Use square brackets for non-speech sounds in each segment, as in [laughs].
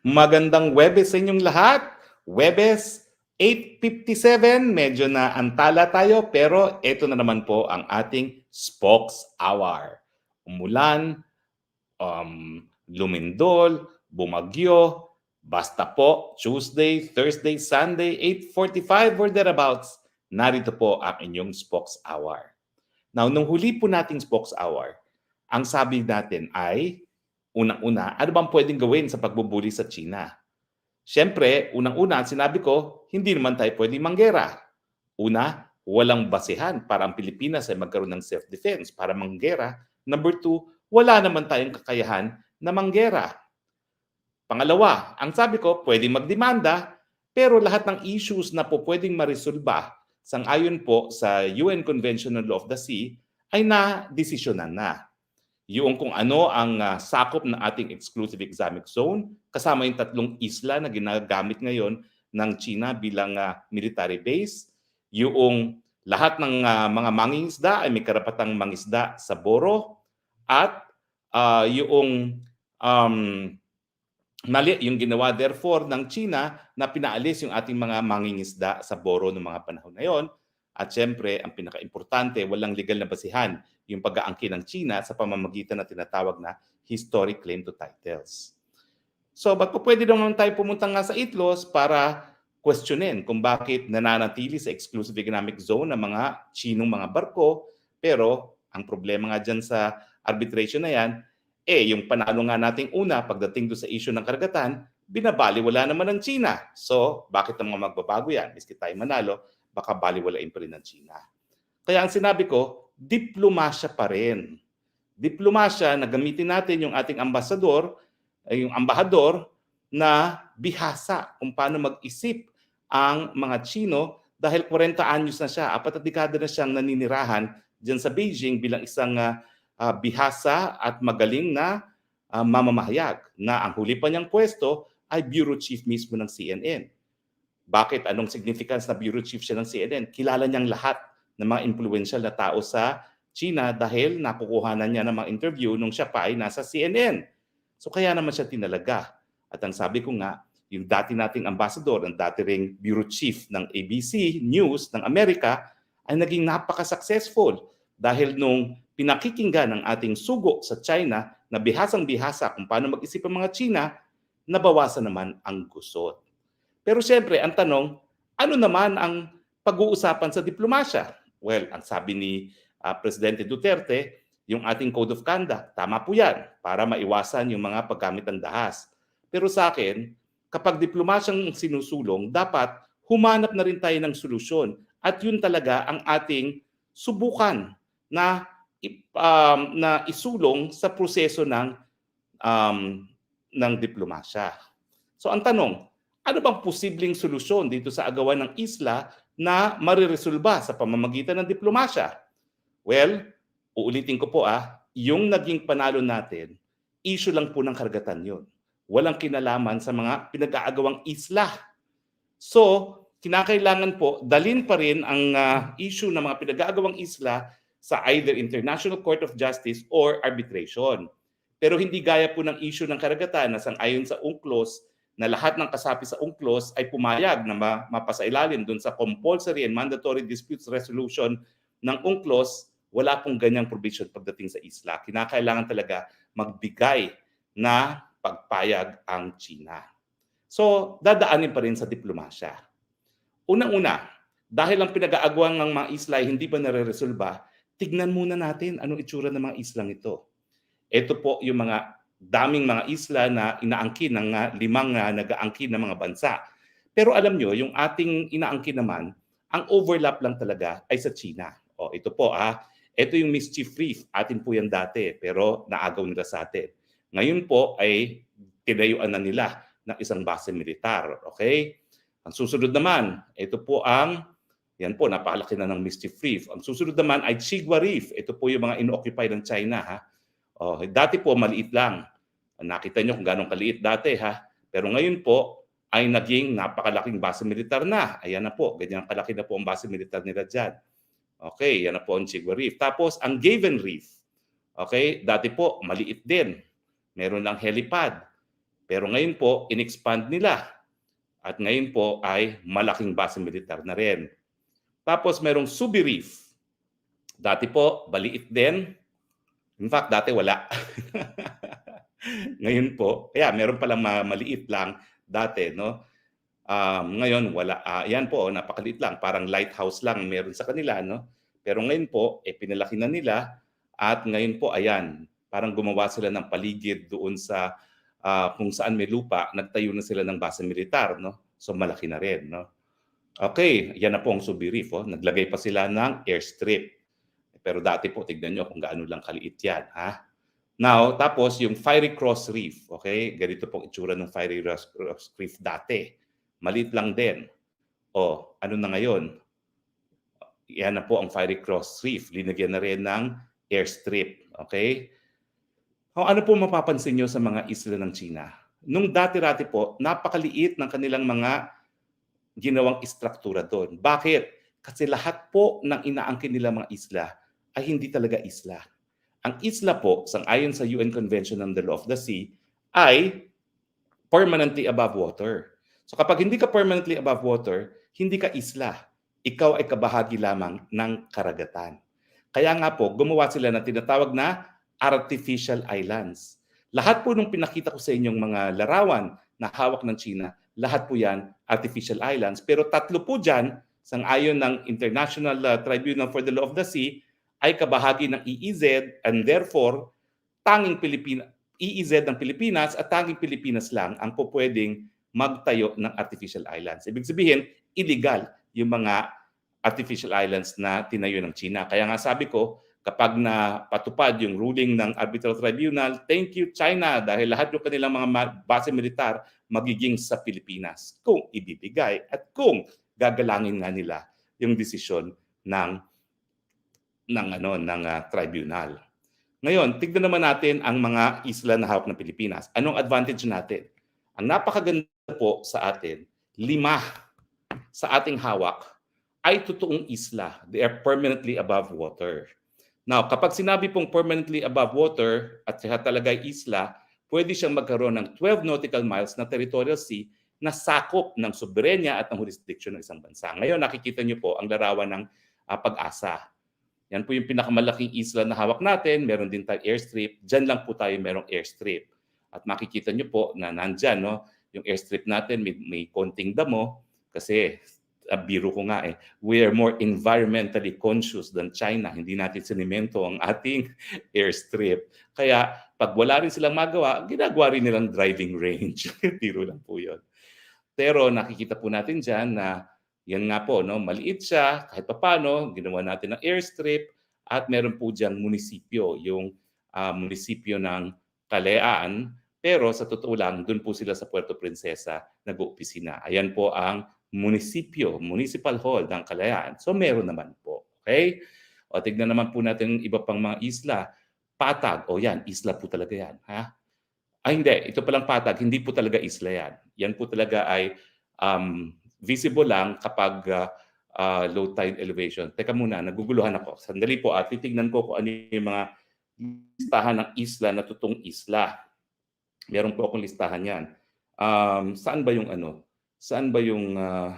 Magandang Webes sa inyong lahat. Webes 8.57, medyo na antala tayo pero ito na naman po ang ating Spokes Hour. Umulan, um, lumindol, bumagyo, basta po Tuesday, Thursday, Sunday, 8.45 or thereabouts, narito po ang inyong Spokes Hour. Now, nung huli po nating Spokes Hour, ang sabi natin ay, unang-una, ano bang pwedeng gawin sa pagbubuli sa China? Siyempre, unang-una, sinabi ko, hindi naman tayo pwedeng manggera. Una, walang basehan para ang Pilipinas ay magkaroon ng self-defense para manggera. Number two, wala naman tayong kakayahan na manggera. Pangalawa, ang sabi ko, pwedeng magdemanda, pero lahat ng issues na po pwedeng marisolba sang-ayon po sa UN Convention on Law of the Sea ay na-desisyonan na yung kung ano ang uh, sakop ng ating exclusive economic zone, kasama yung tatlong isla na ginagamit ngayon ng China bilang uh, military base, yung lahat ng uh, mga mangingisda ay may karapatang mangisda sa Boro, at uh, yung um, mali yung ginawa therefore ng China na pinaalis yung ating mga mangingisda sa Boro noong mga panahon na yon. At syempre, ang pinaka-importante, walang legal na basihan yung pag-aangkin ng China sa pamamagitan na tinatawag na historic claim to titles. So, ba't po pwede naman tayo pumunta nga sa ITLOS para questionin kung bakit nananatili sa exclusive economic zone ng mga Chinong mga barko, pero ang problema nga dyan sa arbitration na yan, eh, yung panalo nga nating una pagdating do sa issue ng karagatan, binabali wala naman ng China. So, bakit naman magbabago yan? Miski tayo manalo, baka baliwalain pa rin ng China. Kaya ang sinabi ko, diplomasya pa rin. Diplomasya na gamitin natin yung ating ambasador, yung ambahador na bihasa kung paano mag-isip ang mga Chino dahil 40 anyos na siya, apat at dekada na siyang naninirahan diyan sa Beijing bilang isang uh, uh, bihasa at magaling na uh, mamamahayag na ang huli pa niyang pwesto ay bureau chief mismo ng CNN. Bakit? Anong significance na bureau chief siya ng CNN? Kilala niyang lahat ng mga influential na tao sa China dahil nakukuhanan niya ng mga interview nung siya pa ay nasa CNN. So kaya naman siya tinalaga. At ang sabi ko nga, yung dati nating ambassador, ang dati ring bureau chief ng ABC News ng Amerika, ay naging napaka-successful dahil nung pinakikinggan ng ating sugo sa China na bihasang-bihasa kung paano mag-isip ang mga China, nabawasan naman ang gusot. Pero siyempre, ang tanong, ano naman ang pag-uusapan sa diplomasya? Well, ang sabi ni uh, Presidente Duterte, yung ating Code of Conduct, tama po yan para maiwasan yung mga paggamit ng dahas. Pero sa akin, kapag diplomasyang sinusulong, dapat humanap na rin tayo ng solusyon. At yun talaga ang ating subukan na um, na isulong sa proseso ng um, ng diplomasya. So ang tanong, ano bang posibleng solusyon dito sa agawan ng isla na mariresolba sa pamamagitan ng diplomasya? Well, uulitin ko po ah, yung naging panalo natin, issue lang po ng karagatan yun. Walang kinalaman sa mga pinag-aagawang isla. So, kinakailangan po dalin pa rin ang uh, issue ng mga pinag-aagawang isla sa either International Court of Justice or arbitration. Pero hindi gaya po ng issue ng karagatan na sang-ayon sa UNCLOS na lahat ng kasapi sa UNCLOS ay pumayag na mapasailalim doon sa compulsory and mandatory disputes resolution ng UNCLOS, wala pong ganyang provision pagdating sa isla. Kinakailangan talaga magbigay na pagpayag ang China. So, dadaanin pa rin sa diplomasya. Unang-una, dahil ang pinag-aagawang ng mga isla ay hindi pa nare-resolba, tignan muna natin anong itsura ng mga islang ito. Ito po yung mga daming mga isla na inaangkin ng limang uh, nag-aangkin ng mga bansa. Pero alam nyo, yung ating inaangkin naman, ang overlap lang talaga ay sa China. O ito po ah, ito yung Mischief Reef, atin po yan dati, pero naagaw nila sa atin. Ngayon po ay tinayuan na nila ng isang base militar. Okay? Ang susunod naman, ito po ang, yan po, napakalaki na ng Mischief Reef. Ang susunod naman ay Chigwa Reef. Ito po yung mga inoccupy ng China. Ha? Oh, dati po maliit lang. Nakita nyo kung gano'ng kaliit dati ha. Pero ngayon po ay naging napakalaking base militar na. Ayan na po, ganyan kalaki na po ang base militar nila dyan. Okay, yan na po ang Chigwa Reef. Tapos ang Gaven Reef. Okay, dati po maliit din. Meron lang helipad. Pero ngayon po, in-expand nila. At ngayon po ay malaking base militar na rin. Tapos merong Subi Reef. Dati po, baliit din. In fact, dati wala. [laughs] ngayon po, kaya meron palang ma- maliit lang dati, no? Um, ngayon, wala. ah, yan po, napakaliit lang. Parang lighthouse lang meron sa kanila, no? Pero ngayon po, eh, pinalaki na nila. At ngayon po, ayan, parang gumawa sila ng paligid doon sa ah, kung saan may lupa, nagtayo na sila ng base militar, no? So malaki na rin, no? Okay, yan na po ang Subi Reef, oh. Naglagay pa sila ng airstrip. Pero dati po, tignan nyo kung gaano lang kaliit yan, ha? Now, tapos yung Fiery Cross Reef, okay? Ganito po itsura ng Fiery Cross Reef dati. Maliit lang din. O, ano na ngayon? Yan na po ang Fiery Cross Reef. Linagyan na rin ng airstrip, okay? O, ano po mapapansin nyo sa mga isla ng China? Nung dati-rati po, napakaliit ng kanilang mga ginawang istruktura doon. Bakit? Kasi lahat po ng inaangkin nila mga isla ay hindi talaga isla. Ang isla po, sang-ayon sa UN Convention on the Law of the Sea, ay permanently above water. So kapag hindi ka permanently above water, hindi ka isla. Ikaw ay kabahagi lamang ng karagatan. Kaya nga po, gumawa sila ng tinatawag na artificial islands. Lahat po nung pinakita ko sa inyong mga larawan na hawak ng China, lahat po yan artificial islands. Pero tatlo po dyan, sang-ayon ng International uh, Tribunal for the Law of the Sea, ay kabahagi ng EEZ and therefore tanging Pilipina EEZ ng Pilipinas at tanging Pilipinas lang ang po pwedeng magtayo ng artificial islands. Ibig sabihin, illegal yung mga artificial islands na tinayo ng China. Kaya nga sabi ko, kapag na patupad yung ruling ng arbitral tribunal, thank you China dahil lahat ng kanilang mga base militar magiging sa Pilipinas kung ibibigay at kung gagalangin nga nila yung desisyon ng ng ano ng ah, tribunal. Ngayon, tignan naman natin ang mga isla na hawak ng Pilipinas. Anong advantage natin? Ang napakaganda po sa atin, lima sa ating hawak ay totoong isla. They are permanently above water. Now, kapag sinabi pong permanently above water at siya talaga ay isla, pwede siyang magkaroon ng 12 nautical miles na territorial sea na sakop ng soberenya at ng jurisdiction ng isang bansa. Ngayon, nakikita niyo po ang larawan ng ah, pag-asa. Yan po yung pinakamalaking isla na hawak natin. Meron din tayo airstrip. Diyan lang po tayo merong airstrip. At makikita niyo po na nandyan, no? yung airstrip natin may, may konting damo kasi ah, biro ko nga eh, we are more environmentally conscious than China. Hindi natin sinimento ang ating [laughs] airstrip. Kaya pag wala rin silang magawa, ginagawa rin nilang driving range. [laughs] biro lang po yun. Pero nakikita po natin dyan na yan nga po, no, maliit siya, kahit papano, ginawa natin ng airstrip at meron po diyang munisipyo, yung ah, munisipyo ng Kalayaan, pero sa totoo lang, doon po sila sa Puerto Princesa nag-oopisina. Ayan po ang munisipyo, municipal hall ng Kalayaan. So meron naman po. Okay? O tignan naman po natin iba pang mga isla. Patag, o yan, isla po talaga yan. Ha? Ay hindi, ito palang patag, hindi po talaga isla yan. Yan po talaga ay um, visible lang kapag uh, low tide elevation. Teka muna, naguguluhan ako. Sandali po at titignan ko kung ano yung mga listahan ng isla na totoong isla. Meron po akong listahan yan. Um, saan ba yung ano? Saan ba yung... uh,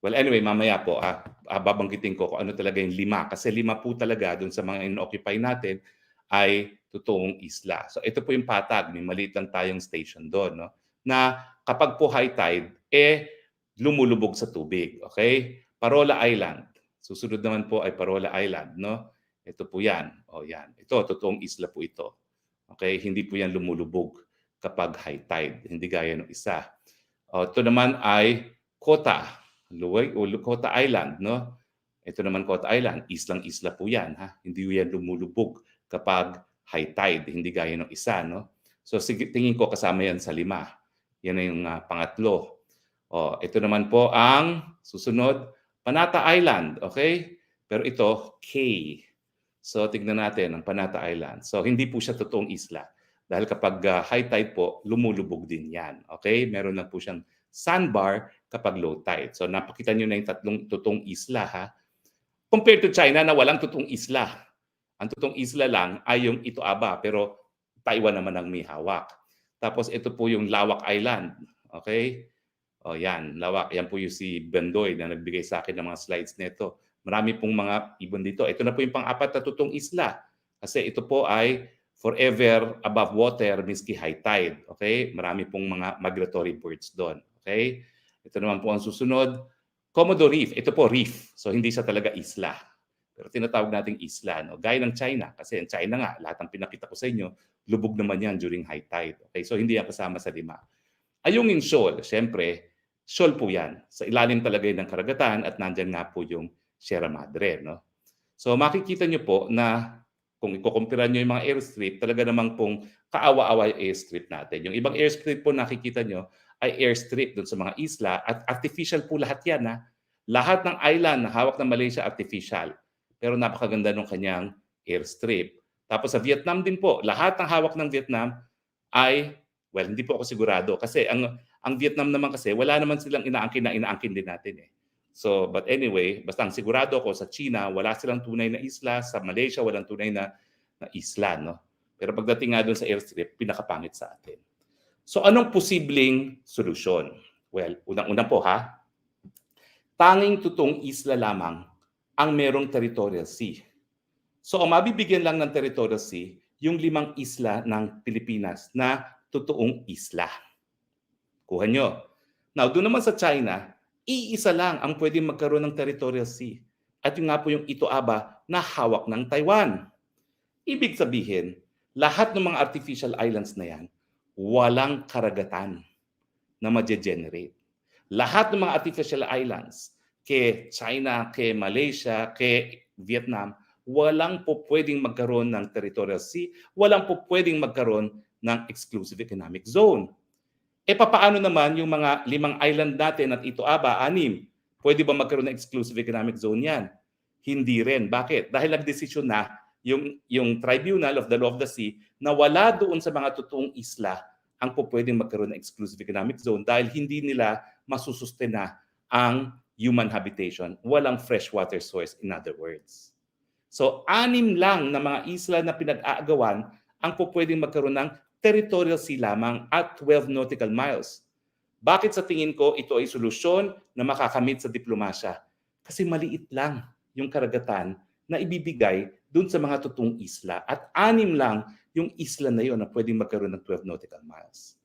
well, anyway, mamaya po, ah, ah, babanggitin ko kung ano talaga yung lima. Kasi lima po talaga dun sa mga in-occupy natin ay totoong isla. So ito po yung patag. May maliit lang tayong station doon. No? Na kapag po high tide, eh lumulubog sa tubig. Okay? Parola Island. Susunod naman po ay Parola Island. No? Ito po yan. O yan. Ito, totoong isla po ito. Okay? Hindi po yan lumulubog kapag high tide. Hindi gaya ng isa. O, ito naman ay Kota. Luway, o Kota Island. No? Ito naman Kota Island. Islang isla po yan. Ha? Hindi yan lumulubog kapag high tide. Hindi gaya ng isa. No? So sige, tingin ko kasama yan sa lima. Yan na yung ah, pangatlo. O, ito naman po ang susunod, Panata Island, okay? Pero ito, K. So tignan natin ang Panata Island. So hindi po siya totoong isla. Dahil kapag ah, high tide po, lumulubog din yan. Okay? Meron lang po siyang sandbar kapag low tide. So napakita nyo na yung tatlong totoong isla ha. Compared to China na walang totoong isla. Ang totoong isla lang ay yung Ito Aba, pero Taiwan naman ang may hawak. Tapos ito po yung Lawak Island. Okay? O yan, Lawak. Yan po yung si Bendoy na nagbigay sa akin ng mga slides nito. Marami pong mga ibon dito. Ito na po yung pang-apat na tutong isla. Kasi ito po ay forever above water, miski high tide. Okay? Marami pong mga migratory birds doon. Okay? Ito naman po ang susunod. Komodo Reef. Ito po reef. So hindi siya talaga isla. Pero tinatawag nating isla. No? Gaya ng China. Kasi ang China nga, lahat ng pinakita ko sa inyo, lubog naman yan during high tide. Okay? So hindi yan kasama sa lima. Ayungin shoal, syempre, shoal po yan. Sa ilalim talaga ng karagatan at nandyan nga po yung Sierra Madre. No? So makikita nyo po na kung ikukumpira nyo yung mga airstrip, talaga namang pong kaawa-awa yung airstrip natin. Yung ibang airstrip po nakikita nyo ay airstrip dun sa mga isla at artificial po lahat yan. Ha? Lahat ng island na hawak ng Malaysia artificial. Pero napakaganda ng kanyang airstrip. Tapos sa Vietnam din po, lahat ng hawak ng Vietnam ay, well, hindi po ako sigurado. Kasi ang, ang Vietnam naman kasi, wala naman silang inaangkin na inaangkin din natin eh. So, but anyway, basta ang sigurado ko sa China, wala silang tunay na isla. Sa Malaysia, walang tunay na, na isla. No? Pero pagdating nga doon sa airstrip, pinakapangit sa atin. So, anong posibleng solusyon? Well, unang-una po ha, tanging tutong isla lamang ang merong territorial sea. So, ang mabibigyan lang ng territorial sea, yung limang isla ng Pilipinas na totoong isla. Kuha nyo. Now, doon naman sa China, iisa lang ang pwedeng magkaroon ng territorial sea. At yung nga po yung Ito-Aba na hawak ng Taiwan. Ibig sabihin, lahat ng mga artificial islands na yan, walang karagatan na ma-generate. Lahat ng mga artificial islands, kay China, kay Malaysia, kay Vietnam, walang po pwedeng magkaroon ng territorial sea, walang po pwedeng magkaroon ng exclusive economic zone. E papaano naman yung mga limang island natin at ito aba, anim? Pwede ba magkaroon ng exclusive economic zone yan? Hindi rin. Bakit? Dahil nagdesisyon na yung, yung Tribunal of the Law of the Sea na wala doon sa mga totoong isla ang po pwedeng magkaroon ng exclusive economic zone dahil hindi nila masusustena ang human habitation. Walang freshwater source, in other words. So, anim lang na mga isla na pinag-aagawan ang po pwedeng magkaroon ng territorial sea lamang at 12 nautical miles. Bakit sa tingin ko ito ay solusyon na makakamit sa diplomasya? Kasi maliit lang yung karagatan na ibibigay dun sa mga totoong isla at anim lang yung isla na yon na pwedeng magkaroon ng 12 nautical miles.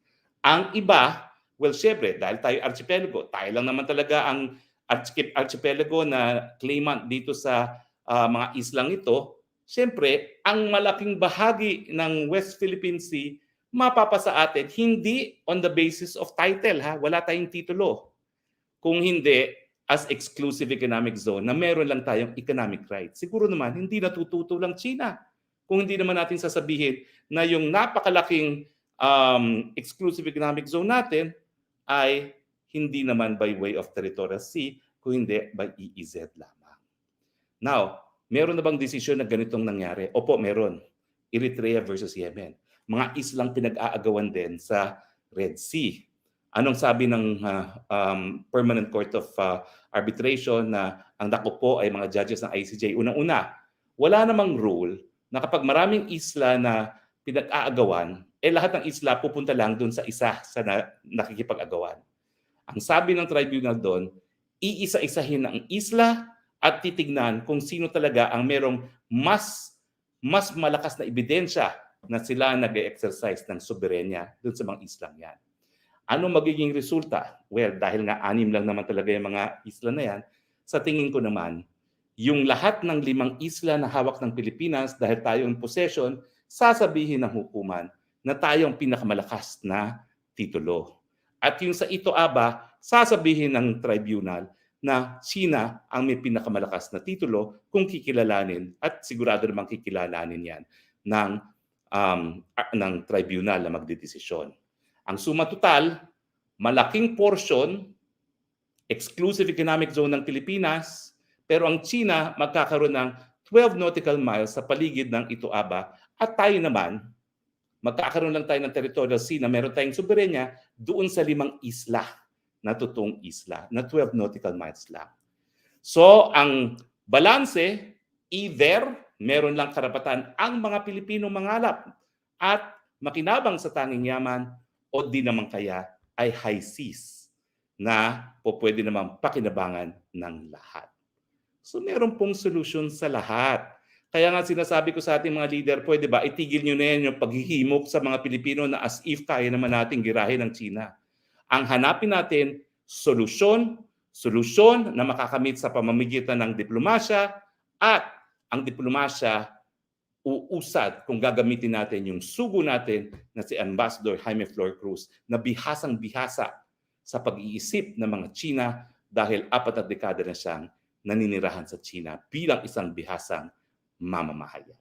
Ang iba, well, syempre, dahil tayo archipelago, tayo lang naman talaga ang archi- archipelago na claimant dito sa ah, mga islang ito, syempre, ang malaking bahagi ng West Philippine Sea mapapasa atin hindi on the basis of title ha? Wala tayong titulo. Kung hindi as exclusive economic zone na meron lang tayong economic rights. Siguro naman hindi natututo lang China. Kung hindi naman natin sasabihin na yung napakalaking um, exclusive economic zone natin ay hindi naman by way of territorial sea kung hindi by EEZ lamang. Now meron na bang desisyon na ganitong nangyari opo meron Eritrea versus Yemen mga islang pinag-aagawan din sa Red Sea. Anong sabi ng uh, um, Permanent Court of uh, Arbitration na ang dako po ay mga judges ng ICJ? Unang-una, wala namang rule na kapag maraming isla na pinag-aagawan, eh lahat ng isla pupunta lang doon sa isa sa na, nakikipag-agawan. Ang sabi ng tribunal doon, iisa-isahin ang isla at titignan kung sino talaga ang merong mas mas malakas na ebidensya na sila nag-exercise ng soberenya dun sa mga islang yan. Ano magiging resulta? Well, dahil nga anim lang naman talaga yung mga isla na yan, sa tingin ko naman, yung lahat ng limang isla na hawak ng Pilipinas dahil tayo in possession, sasabihin ng hukuman na tayo ang pinakamalakas na titulo. At yung sa ito aba, sasabihin ng tribunal na China ang may pinakamalakas na titulo kung kikilalanin at sigurado namang kikilalanin yan ng um, ng tribunal na magdedesisyon. Ang suma total, malaking portion, exclusive economic zone ng Pilipinas, pero ang China magkakaroon ng 12 nautical miles sa paligid ng Ito-Aba at tayo naman, magkakaroon lang tayo ng territorial sea na meron tayong soberenya doon sa limang isla na totoong isla na 12 nautical miles lang. So, ang balanse, either meron lang karapatan ang mga Pilipino mangalap at makinabang sa tanging yaman o di naman kaya ay high seas na po pwede naman pakinabangan ng lahat. So meron pong solusyon sa lahat. Kaya nga sinasabi ko sa ating mga leader, pwede ba itigil nyo na yan yung paghihimok sa mga Pilipino na as if kaya naman natin girahin ng China. Ang hanapin natin, solusyon, solusyon na makakamit sa pamamagitan ng diplomasya at ang diplomasya uusad kung gagamitin natin yung sugo natin na si Ambassador Jaime Flor Cruz na bihasang bihasa sa pag-iisip ng mga China dahil apat na dekada na siyang naninirahan sa China bilang isang bihasang mamamahayan.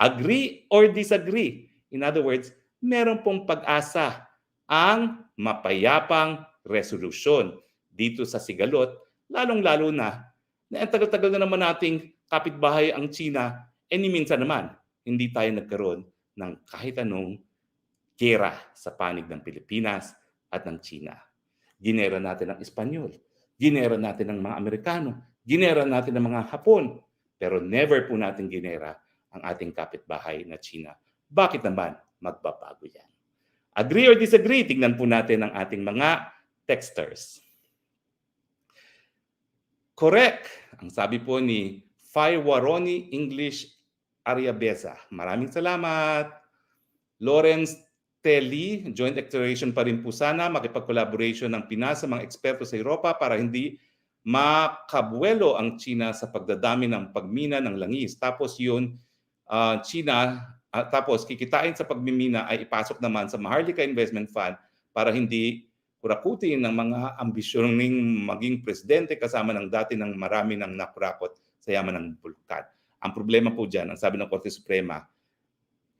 Agree or disagree? In other words, meron pong pag-asa ang mapayapang resolusyon dito sa Sigalot, lalong-lalo na na ang tagal-tagal na naman nating kapitbahay ang China, eh ni minsan naman, hindi tayo nagkaroon ng kahit anong gera sa panig ng Pilipinas at ng China. Ginera natin ang Espanyol, ginera natin ang mga Amerikano, ginera natin ang mga Hapon, pero never po natin ginera ang ating kapitbahay na China. Bakit naman magbabago yan? Agree or disagree? Tingnan po natin ang ating mga texters. Correct. Ang sabi po ni Fai Waroni English Ariabeza. Maraming salamat. Lawrence Telly, joint exploration pa rin po sana, makipag-collaboration ng Pinas sa mga eksperto sa Europa para hindi makabuelo ang China sa pagdadami ng pagmina ng langis. Tapos yun, uh, China, uh, tapos kikitain sa pagmimina ay ipasok naman sa Maharlika Investment Fund para hindi kurakutin ng mga ambisyoning maging presidente kasama ng dati ng marami ng nakurakot sa yaman ng bulkan. Ang problema po dyan, ang sabi ng Korte Suprema,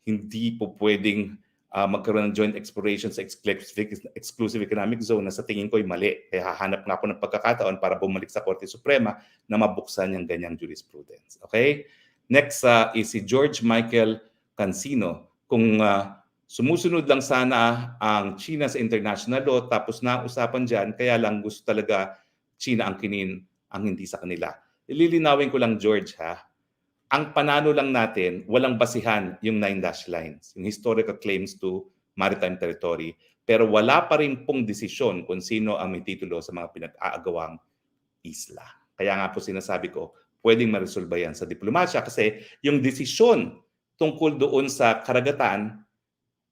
hindi po pwedeng uh, magkaroon ng joint exploration sa exclusive, exclusive economic zone na sa tingin ko ay mali. Kaya hahanap nga ako ng pagkakataon para bumalik sa Korte Suprema na mabuksan yung ganyang jurisprudence. Okay? Next uh, is si George Michael Cancino. Kung uh, sumusunod lang sana ang China sa international law tapos na usapan dyan, kaya lang gusto talaga China ang kinin ang hindi sa kanila. Ililinawin ko lang George ha, ang panalo lang natin, walang basihan yung nine dash lines, yung historical claims to maritime territory. Pero wala pa rin pong desisyon kung sino ang may titulo sa mga pinag-aagawang isla. Kaya nga po sinasabi ko, pwedeng maresolba yan sa diplomasya kasi yung desisyon tungkol doon sa karagatan,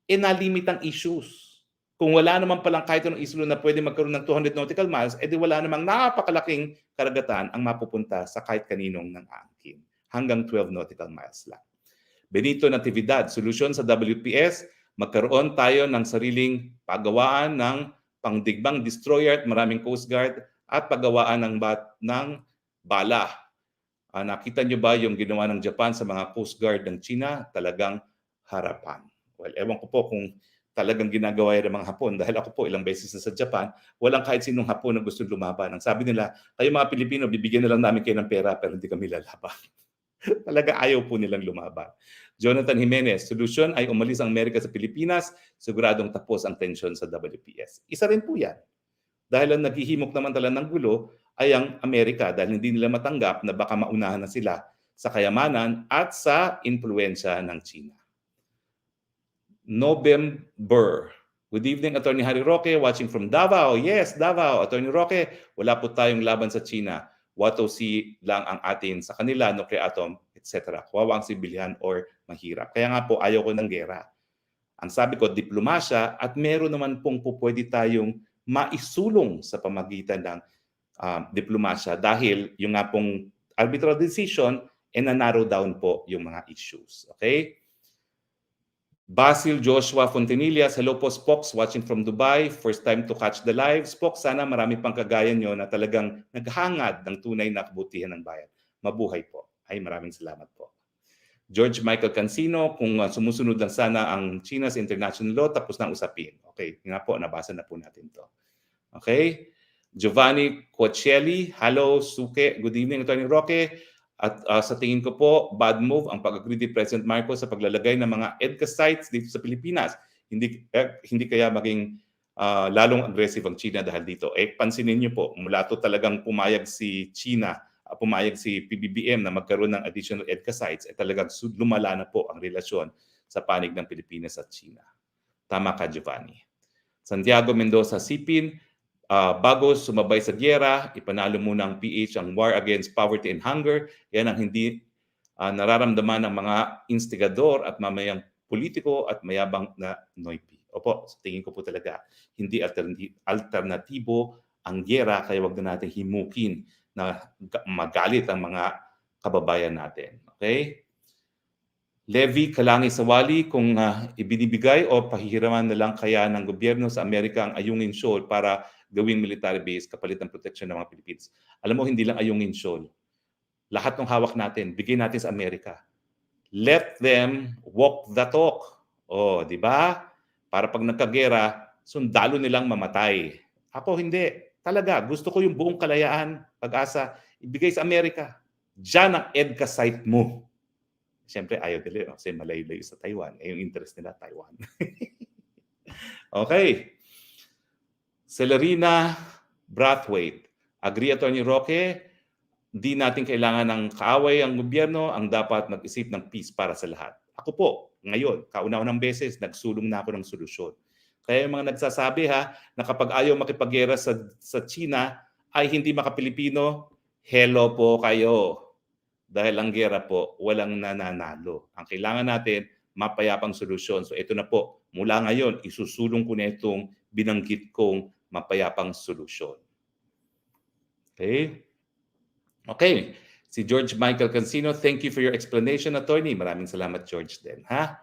e nalimit ang issues. Kung wala naman palang kahit anong islo na pwede magkaroon ng 200 nautical miles, edi wala namang napakalaking karagatan ang mapupunta sa kahit kaninong ng angkin hanggang 12 nautical miles lang. Benito Natividad, solusyon sa WPS, magkaroon tayo ng sariling paggawaan ng pangdigbang destroyer at maraming Coast Guard at paggawaan ng, bat, ng bala. Uh, nakita nyo ba yung ginawa ng Japan sa mga Coast Guard ng China? Talagang harapan. Well, ewan ko po kung talagang ginagawa yan ng mga Hapon. Dahil ako po ilang beses na sa Japan, walang kahit sinong Hapon na gusto lumaban. Ang sabi nila, kayo mga Pilipino, bibigyan na lang namin kayo ng pera pero hindi kami lalaban. [laughs] Talaga ayaw po nilang lumaban. Jonathan Jimenez, solusyon ay umalis ang Amerika sa Pilipinas, siguradong tapos ang tensyon sa WPS. Isa rin po yan. Dahil ang naghihimok naman talaga ng gulo ay ang Amerika dahil hindi nila matanggap na baka maunahan na sila sa kayamanan at sa impluensya ng China. November. Good evening, Attorney Harry Roque, watching from Davao. Yes, Davao. Attorney Roque, wala po tayong laban sa China what see lang ang atin sa kanila, nuclear atom, etc. Kawawa ang sibilyan or mahirap. Kaya nga po, ayaw ko ng gera. Ang sabi ko, diplomasya at meron naman pong po tayong maisulong sa pamagitan ng uh, diplomasya dahil yung nga pong arbitral decision, e na-narrow down po yung mga issues. Okay? Basil Joshua Fontanillas, hello po Spox, watching from Dubai. First time to catch the live. Spox, sana marami pang kagaya nyo na talagang naghangad ng tunay na kabutihan ng bayan. Mabuhay po. Ay, maraming salamat po. George Michael Cancino, kung uh, sumusunod lang sana ang China sa international law, tapos na usapin. Okay, nga po, nabasa na po natin to. Okay? Giovanni Coachelli, hello, Suke, good evening, Attorney Roque. At uh, sa tingin ko po, bad move ang pag-agree ni President Marcos sa paglalagay ng mga EDCA sites dito sa Pilipinas. Hindi eh, hindi kaya maging uh, lalong aggressive ang China dahil dito. Eh pansinin niyo po, mula to talagang pumayag si China, uh, pumayag si PBBM na magkaroon ng additional EDCA sites, eh talagang lumala na po ang relasyon sa panig ng Pilipinas at China. Tama ka, Giovanni. Santiago Mendoza Sipin, ah, bago sumabay sa gyera, ipanalo muna ang PH ang war against poverty and hunger. Yan ang hindi ah, nararamdaman ng mga instigador at mamayang politiko at mayabang na Noipi. Opo, sa tingin ko po talaga, hindi alternati- alternatibo ang gyera kaya wag na natin himukin na ga- magalit ang mga kababayan natin. Okay? Levy Kalangi Sawali kung ah, ibinibigay o pahihiraman na lang kaya ng gobyerno sa Amerika ang Ayungin Shoal para gawing military base kapalit ng protection ng mga Philippines. Alam mo, hindi lang Ayungin Shoal. Lahat ng hawak natin, bigay natin sa Amerika. Let them walk the talk. O, di ba? Para pag nagkagera, sundalo nilang mamatay. Ako hindi. Talaga, gusto ko yung buong kalayaan, pag-asa, ibigay sa Amerika. Diyan ang EDCA site mo. Siyempre, ayaw nila kasi malayo-layo sa Taiwan. Eh, yung interest nila, Taiwan. [laughs] okay. Celerina Brathwaite. Agree, Attorney Roque, di natin kailangan ng kaaway ang gobyerno, ang dapat mag-isip ng peace para sa lahat. Ako po, ngayon, kauna-unang beses, nagsulong na ako ng solusyon. Kaya yung mga nagsasabi ha, na kapag ayaw makipaggera sa, sa China, ay hindi makapilipino, hello po kayo. Dahil ang gera po, walang nananalo. Ang kailangan natin, mapayapang solusyon. So ito na po, mula ngayon, isusulong ko na itong binanggit kong mapayapang solusyon. Okay? Okay. Si George Michael Cancino, thank you for your explanation, attorney. Maraming salamat, George, din. Ha?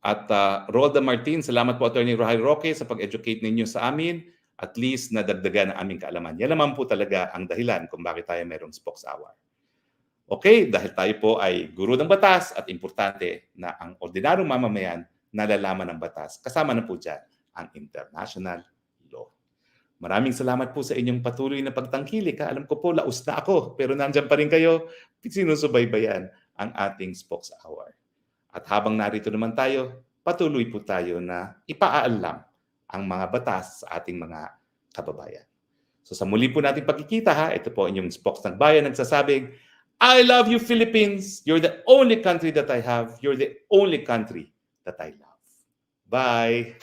At uh, Rolda Martin, salamat po, attorney Rohay Roque, sa pag-educate ninyo sa amin. At least nadagdagan ang aming kaalaman. Yan naman po talaga ang dahilan kung bakit tayo mayroong Spokes Hour. Okay, dahil tayo po ay guro ng batas at importante na ang ordinaryong mamamayan nalalaman ng batas. Kasama na po dyan ang international. Maraming salamat po sa inyong patuloy na pagtangkilik. Alam ko po, laus na ako. Pero nandyan pa rin kayo, sinusubaybayan ang ating Spokes Hour. At habang narito naman tayo, patuloy po tayo na ipaalam ang mga batas sa ating mga kababayan. So sa muli po nating pagkikita ha, ito po inyong Spokes ng Bayan nagsasabing, I love you Philippines. You're the only country that I have. You're the only country that I love. Bye.